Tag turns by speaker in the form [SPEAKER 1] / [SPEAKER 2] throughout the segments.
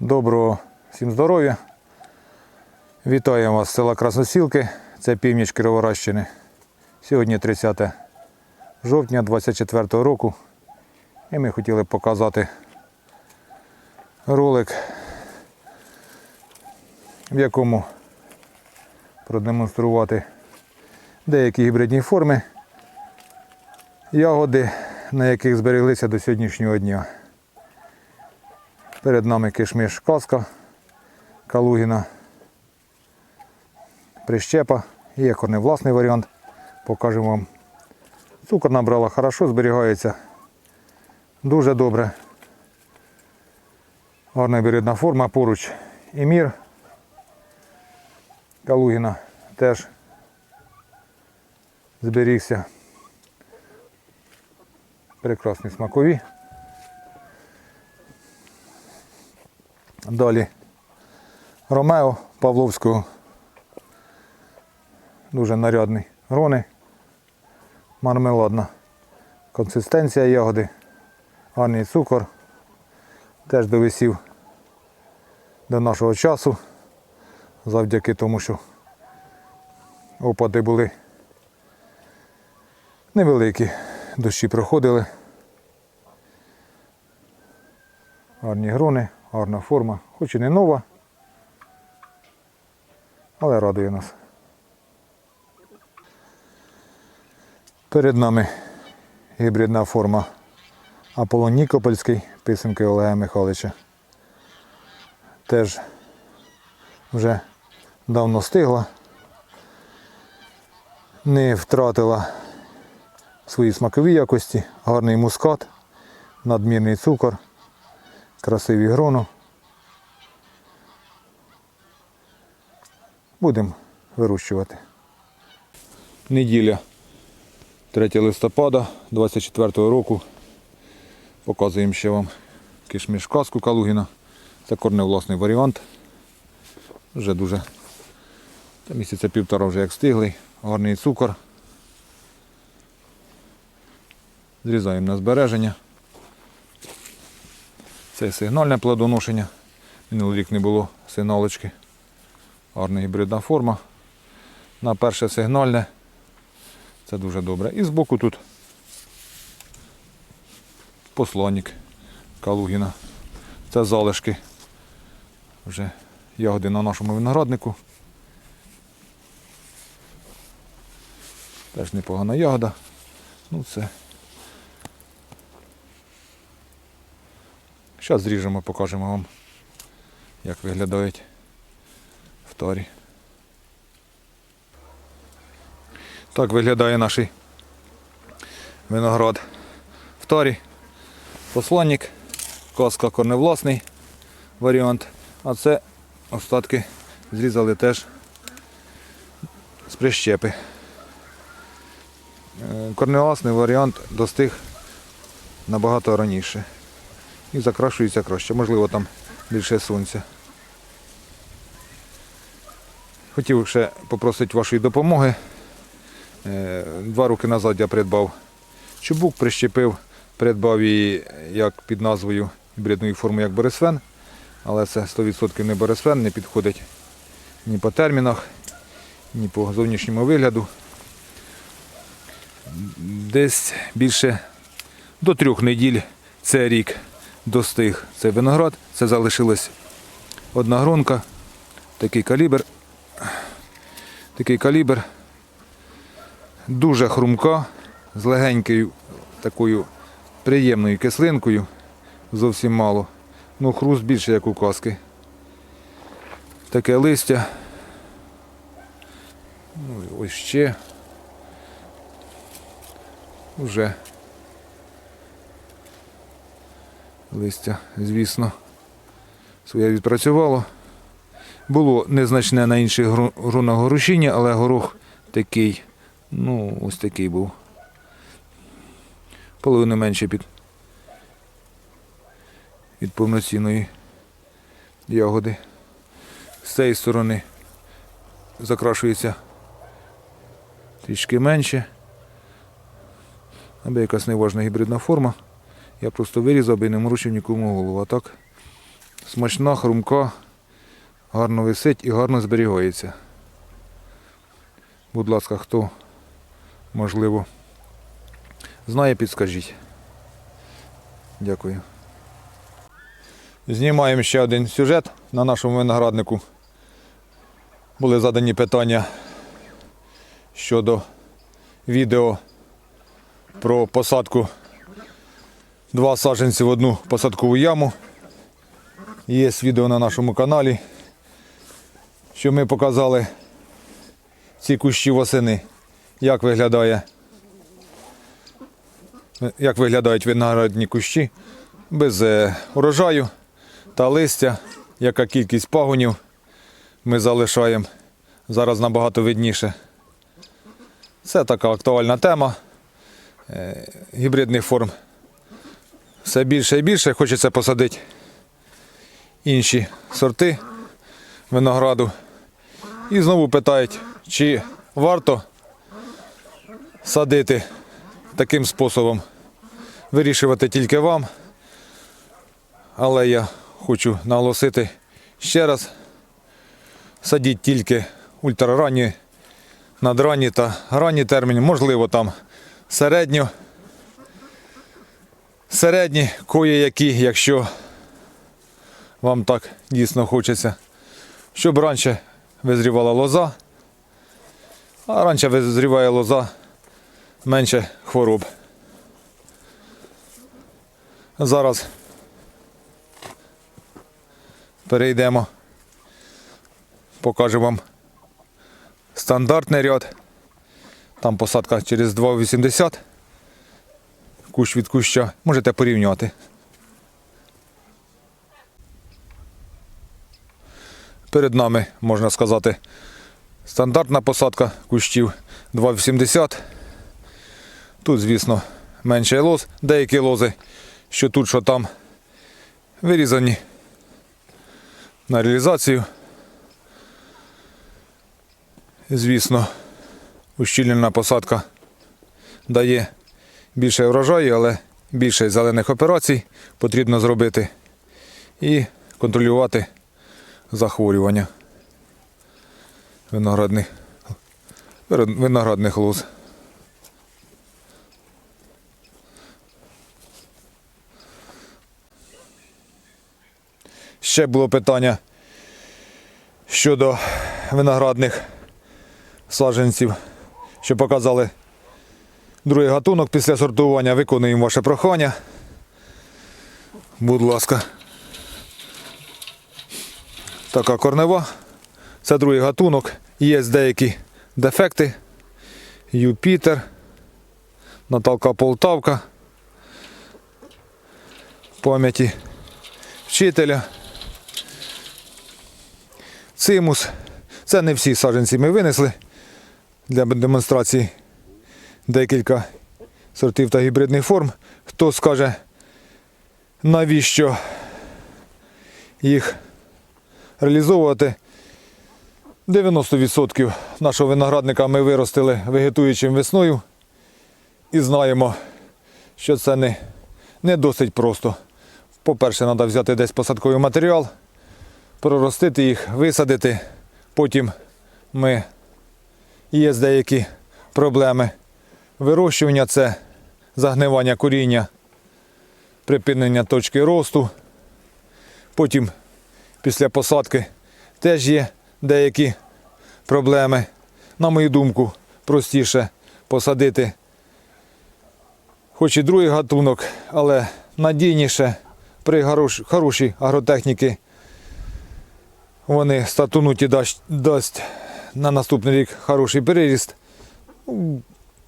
[SPEAKER 1] Доброго всім здоров'я. Вітаємо вас з села Красносілки. Це північ Кіровоградщини. Сьогодні 30 жовтня 24 року. І ми хотіли показати ролик, в якому продемонструвати деякі гібридні форми ягоди, на яких збереглися до сьогоднішнього дня. Перед нами кишмиш казка Калугіна, прищепа. Є корневласний варіант. Покажемо вам. Цукор набрала хорошо, зберігається дуже добре. Гарна гібридна форма, поруч і. Калугіна теж зберігся. Прекрасні смакові. Далі Ромео Павловського. Дуже нарядний грони. Мармеладна консистенція ягоди. Гарний цукор. Теж довисів до нашого часу. Завдяки тому, що опади були невеликі. Дощі проходили. Гарні грони, гарна форма, хоч і не нова, але радує нас. Перед нами гібридна форма Аполлон Нікопольський, писанки Олега Михайловича. Теж вже давно стигла, не втратила свої смакові якості, гарний мускат, надмірний цукор красиві грону. Будемо вирощувати. Неділя 3 листопада 24 року. Показуємо ще вам кишміш казку Калугіна. Це корневласний варіант. Вже дуже та місяця півтора вже як стиглий. Гарний цукор. Зрізаємо на збереження. Це сигнальне плодоношення. Минулий рік не було сигналочки. Гарна гібридна форма. На перше сигнальне. Це дуже добре. І збоку тут посланник Калугіна. Це залишки. Вже ягоди на нашому винограднику. Теж непогана ягода. Ну це Зараз зріжемо, покажемо вам, як виглядають в тарі. Так виглядає наш виноград в тарі. Посланник, казка корневласний варіант, а це остатки зрізали теж з прищепи. Е, Корневласний варіант достиг набагато раніше і закрашується краще. Можливо, там більше сонця. Хотів ще попросити вашої допомоги. Е, Два роки назад я придбав чубук, прищепив, придбав її як під назвою гібридної форми як Борисфен, але це 100% не Борисфен, не підходить ні по термінах, ні по зовнішньому вигляду. Десь більше до трьох неділь це рік достиг цей виноград. Це залишилась одна гронка, такий калібр. Такий калібр. Дуже хрумка, з легенькою такою приємною кислинкою. Зовсім мало. Ну, хруст більше, як у каски. Таке листя. Ну, ось ще. Уже листя, звісно, своє відпрацювало. Було незначне на інших гру- грунах горушіння, але горох такий, ну, ось такий був. Половину менше під, від повноцінної ягоди. З цієї сторони закрашується трішки менше. Аби якась неважна гібридна форма. Я просто вирізав би не морочив нікому голову. А так Смачна, хрумка, гарно висить і гарно зберігається. Будь ласка, хто можливо знає, підскажіть. Дякую. Знімаємо ще один сюжет на нашому винограднику. Були задані питання щодо відео про посадку два саджанці в одну посадкову яму. Є відео на нашому каналі, що ми показали ці кущі восени, як виглядає, як виглядають виноградні кущі без е, урожаю та листя, яка кількість пагонів ми залишаємо. Зараз набагато видніше. Це така актуальна тема е, гібридних форм. Все більше і більше хочеться посадити інші сорти винограду. І знову питають, чи варто садити таким способом. Вирішувати тільки вам. Але я хочу наголосити ще раз. Садіть тільки ультраранні, надранні та ранні терміни, можливо, там середньо. Середні кої які, якщо вам так дійсно хочеться, щоб раніше визрівала лоза, а раніше визріває лоза, менше хвороб. Зараз перейдемо, покажу вам стандартний ряд. Там посадка через 2,80 кущ від куща. Можете порівняти. Перед нами, можна сказати, стандартна посадка кущів 2,80. Тут, звісно, менше лоз. Деякі лози, що тут, що там, вирізані на реалізацію. Звісно, ущільнена посадка дає більше врожаю, але більше зелених операцій потрібно зробити і контролювати захворювання виноградних, виноградних лоз. Ще було питання щодо виноградних саджанців, що показали другий гатунок після сортування. Виконуємо ваше прохання. Будь ласка. Така корнева. Це другий гатунок. Є деякі дефекти. Юпітер, Наталка Полтавка. Пам'яті вчителя. Цимус. Це не всі саджанці ми винесли для демонстрації декілька сортів та гібридних форм. Хто скаже, навіщо їх реалізовувати? 90% нашого виноградника ми виростили вегетуючим весною і знаємо, що це не, не досить просто. По-перше, треба взяти десь посадковий матеріал, проростити їх, висадити. Потім ми є деякі проблеми. Вирощування це загнивання коріння, припинення точки росту. Потім після посадки теж є деякі проблеми. На мою думку, простіше посадити хоч і другий гатунок, але надійніше при хорошій агротехніці вони статунуть і дасть, дасть на наступний рік хороший переріст.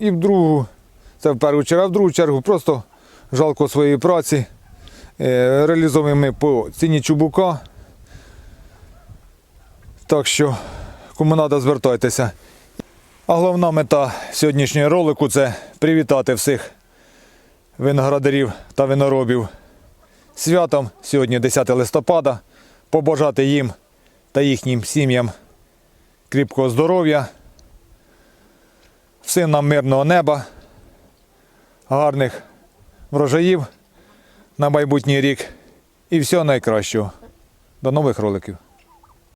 [SPEAKER 1] І в другу, це в першу чергу, а в другу чергу просто жалко своєї праці. Е, Реалізовуємо ми по ціні чубука. Так що, кому треба, звертайтеся. А головна мета сьогоднішнього ролику це привітати всіх виноградарів та виноробів святом. Сьогодні 10 листопада. Побажати їм та їхнім сім'ям кріпкого здоров'я, всім нам мирного неба, гарних врожаїв на майбутній рік і всього найкращого. До нових роликів.